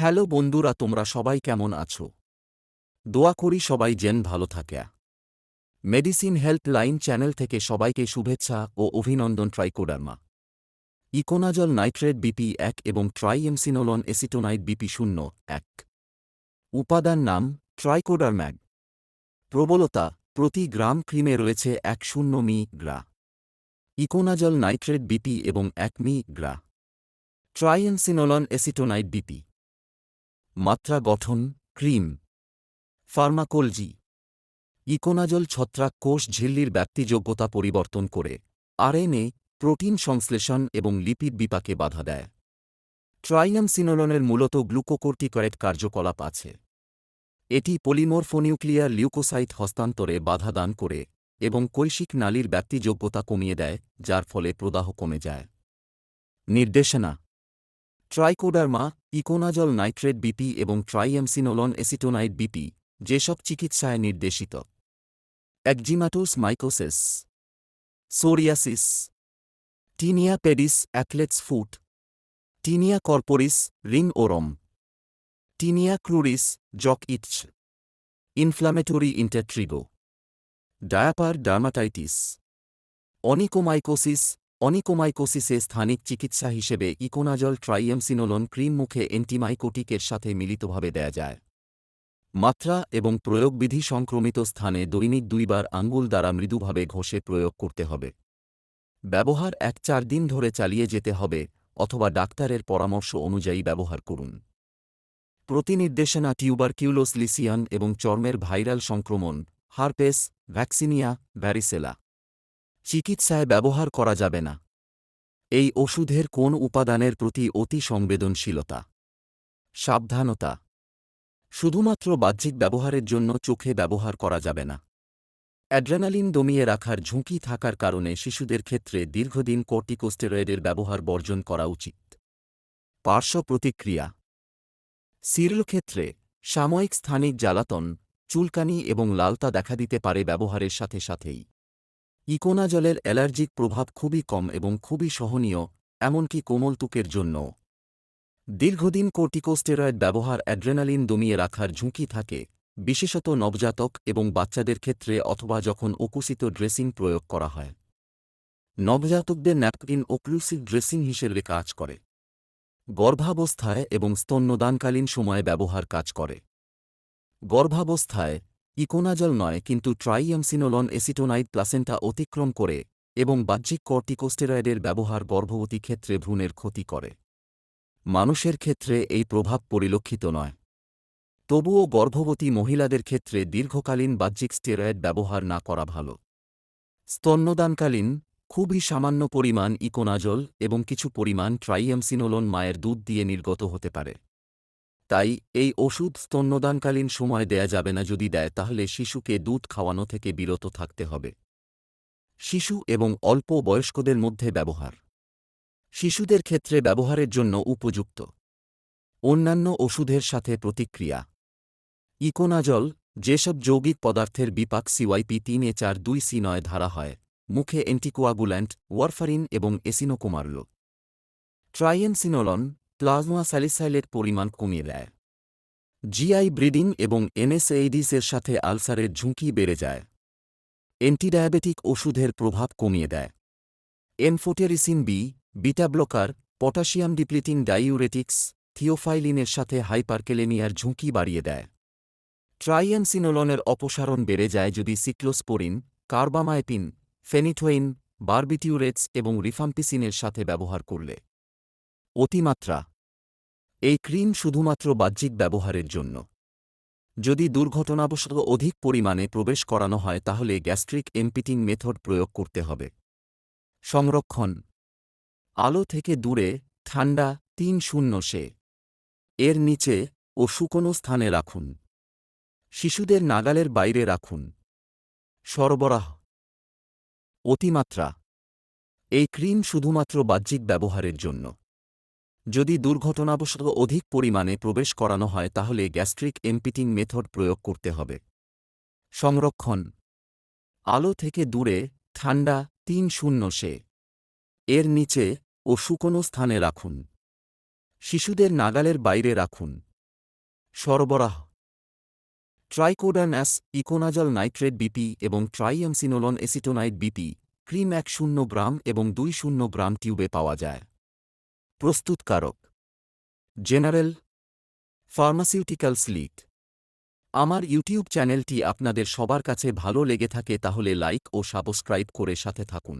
Hello বন্ধুরা, তোমরা সবাই কেমন আছো? দোয়া করি সবাই জেন ভালো থাকে। মেডিসিন হেল্প লাইন চ্যানেল থেকে সবাইকে শুভেচ্ছা ও অভিনন্দন ট্রাইকোডার্মা। ইকোনাজল নাইট্রেট বিপি এক এবং ট্রাইএমসিনোলন এসিটোনাইট বিপি শূন্য এক। উপাদান নাম ট্রাইকোডারম্যাগ। প্রবলতা, প্রতি গ্রাম ক্রিমে রয়েছে এক শূন্য মি গ্রা। ইকোনাজল নাইট্রেট বিপি এবং এক মি গ্রা। Triamcinolone acetonide BP. মাত্রা গঠন, ক্রিম। ফার্মাকোলজি। ইকোনাজল ছত্রাক কোষ ঝিল্লির ব্যাপ্তিযোগ্যতা পরিবর্তন করে আরএনএ প্রোটিন সংশ্লেষণ এবং লিপিড বিপাকে বাধা দেয়। ট্রাইয়ামসিনোলনের মূলত গ্লুকোকোর্টিকয়েড কার্যকলাপ আছে। এটি পলিমরফোনিউক্লিয়ার লিউকোসাইট হস্তান্তরে বাধা দান করে এবং কৈশিক নালীর ব্যাপ্তিযোগ্যতা কমিয়ে দেয়, যার ফলে প্রদাহ কমে যায়। নির্দেশনা। ট্রাইকোডার্মা ইকোনাজল নাইট্রেট বিপি এবং ট্রাইএমসিনোলন এসিটোনাইট বিপি যেসব চিকিৎসায় নির্দেশিত। Eczematous mycosis. Psoriasis. Tinea pedis athlete's foot. Tinea corporis ringworm. Tinea cruris jock itch. Inflammatory intertrigo. Diaper dermatitis. Onychomycosis অনিকোমাইকোসিসে স্থানিক চিকিৎসা হিসেবে ইকোনাজল ট্রাইএমসিনোলন ক্রিম মুখে অ্যান্টিমাইকোটিকের সাথে মিলিতভাবে দেয়া যায়। মাত্রা এবং প্রয়োগবিধি সংক্রমিত স্থানে দৈনিক দুইবার আঙ্গুল দ্বারা মৃদুভাবে ঘষে প্রয়োগ করতে হবে। ব্যবহার এক চার দিন ধরে চালিয়ে যেতে হবে অথবা ডাক্তারের পরামর্শ অনুযায়ী ব্যবহার করুন। প্রতিনির্দেশনা টিউবারকিউলোস লিসিয়ান এবং চর্মের ভাইরাল সংক্রমণ, হারপেস, ভ্যাকসিনিয়া, ভ্যারিসেলা। চিকিৎসায় ব্যবহার করা যাবে না। এই ওষুধের কোন উপাদানের প্রতি অতি সংবেদনশীলতা? সাবধানতা। শুধুমাত্র বাহ্যিক ব্যবহারের জন্য চোখে ব্যবহার করা যাবে না। অ্যাড্রেনালিন দমিয়ে রাখার ঝুঁকি থাকার কারণে শিশুদের ক্ষেত্রে দীর্ঘদিন কর্টিকোস্টেরয়েডের ব্যবহার বর্জন করা উচিত। পার্শ্ব প্রতিক্রিয়া। সিরল ক্ষেত্রে সাময়িক স্থানিক জ্বালাতন, চুলকানি এবং লালতা দেখা দিতে পারে ব্যবহারের সাথে সাথেই। ইকোনাজলের অ্যালার্জিক প্রভাব খুবই কম এবং খুবই সহনীয়, এমনকি কোমল তুকের জন্য দীর্ঘদিন কর্টিকোস্টেরয়েড ব্যবহার অ্যাড্রেনালিন দমিয়ে রাখার ঝুঁকি থাকে, বিশেষত নবজাতক এবং বাচ্চাদের ক্ষেত্রে অথবা যখন অকুসিত ড্রেসিং প্রয়োগ করা হয়। নবজাতকদের ন্যাপকিন ওক্লুসিভ ড্রেসিং হিসেবে কাজ করে। গর্ভাবস্থায় এবং স্তন্যদানকালীন সময়ে ব্যবহার কাজ করে। গর্ভাবস্থায় ইকোনাজল নয়, কিন্তু ট্রাইএমসিনোলন এসিটোনাইড প্লাসেন্টা অতিক্রম করে এবং বাহ্যিক কর্টিকোস্টেরয়েডের ব্যবহার গর্ভবতী ক্ষেত্রে ভ্রূণের ক্ষতি করে। মানুষের ক্ষেত্রে এই প্রভাব পরিলক্ষিত নয়। তবুও গর্ভবতী মহিলাদের ক্ষেত্রে দীর্ঘকালীন বাহ্যিক স্টেরয়েড ব্যবহার না করা ভালো। স্তন্যদানকালীন, খুবই সামান্য পরিমাণ ইকোনাজল এবং কিছু পরিমাণ ট্রাইএমসিনোলন মায়ের দুধ দিয়ে নির্গত হতে পারে। তাই এই ওষুধ স্তন্যদানকালীন সময় দেয়া যাবে না যদি দেয়, তাহলে শিশুকে দুধ খাওয়ানো থেকে বিরত থাকতে হবে। শিশু এবং অল্প বয়স্কদের মধ্যে ব্যবহার। শিশুদের ক্ষেত্রে ব্যবহারের জন্য উপযুক্ত। অন্যান্য ওষুধের সাথে প্রতিক্রিয়া। ইকোনাজল, যেসব যৌগিক পদার্থের বিপাক সিওয়াইপি তিন এ চার দুই সি নয় ধারা হয়, মুখে অ্যান্টিকোয়াগুল্যান্ট, ওয়ারফারিন এবং এসিনোকোমারল। ট্রাইএনসিনোলন প্লাজমা স্যালিসাইলের পরিমাণ কমিয়ে দেয়। জিআই ব্রিডিং এবং এনএসএইডিসের সাথে আলসারের ঝুঁকি বেড়ে যায়। অ্যান্টিডায়াবেটিক ওষুধের প্রভাব কমিয়ে দেয়। Amphotericin B, beta blocker, potassium depleting diuretics, থিওফাইলিনের সাথে হাইপারকেলেমিয়ার ঝুঁকি বাড়িয়ে দেয়। ট্রাইয়ানসিনোলনের অপসারণ বেড়ে যায় যদি সিক্লোস্পোরিন কার্বামাইপিন ফেনিথোইন বারবিটিউরেটস এবং রিফাম্পিসিনের সাথে ব্যবহার করলে। অতিমাত্রা। এই ক্রিম শুধুমাত্র বাহ্যিক ব্যবহারের জন্য। যদি দুর্ঘটনাবশত অধিক পরিমাণে প্রবেশ করানো হয়, তাহলে গ্যাস্ট্রিক এমপিটিং মেথড প্রয়োগ করতে হবে। সংরক্ষণ। আলো থেকে দূরে, ঠান্ডা তিন শূন্য সে। এর নিচে ও শুকনো স্থানে রাখুন। শিশুদের নাগালের বাইরে রাখুন। সরবরাহ। অতিমাত্রা। এই ক্রিম শুধুমাত্র বাহ্যিক ব্যবহারের জন্য। যদি দুর্ঘটনাবশত অধিক পরিমাণে প্রবেশ করানো হয়, তাহলে গ্যাস্ট্রিক এমপিটিং মেথড প্রয়োগ করতে হবে। সংরক্ষণ। আলো থেকে দূরে, ঠান্ডা তিন শূন্য সে। এর নিচে ও শুকনো স্থানে রাখুন। শিশুদের নাগালের বাইরে রাখুন। সরবরাহ। ট্রাইকোডার্নাস ইকোনাজল নাইট্রেট বিপি এবং ট্রাইএমসিনোলন এসিটোনাইট বিপি, ক্রিম এক শূন্য গ্রাম এবং দুই শূন্য গ্রাম টিউবে পাওয়া যায়। প্রস্তুতকারক। General pharmaceuticals lead. আমার ইউটিউব চ্যানেলটি আপনাদের সবার কাছে ভালো লেগে থাকে তাহলে লাইক ও সাবস্ক্রাইব করে সাথে থাকুন।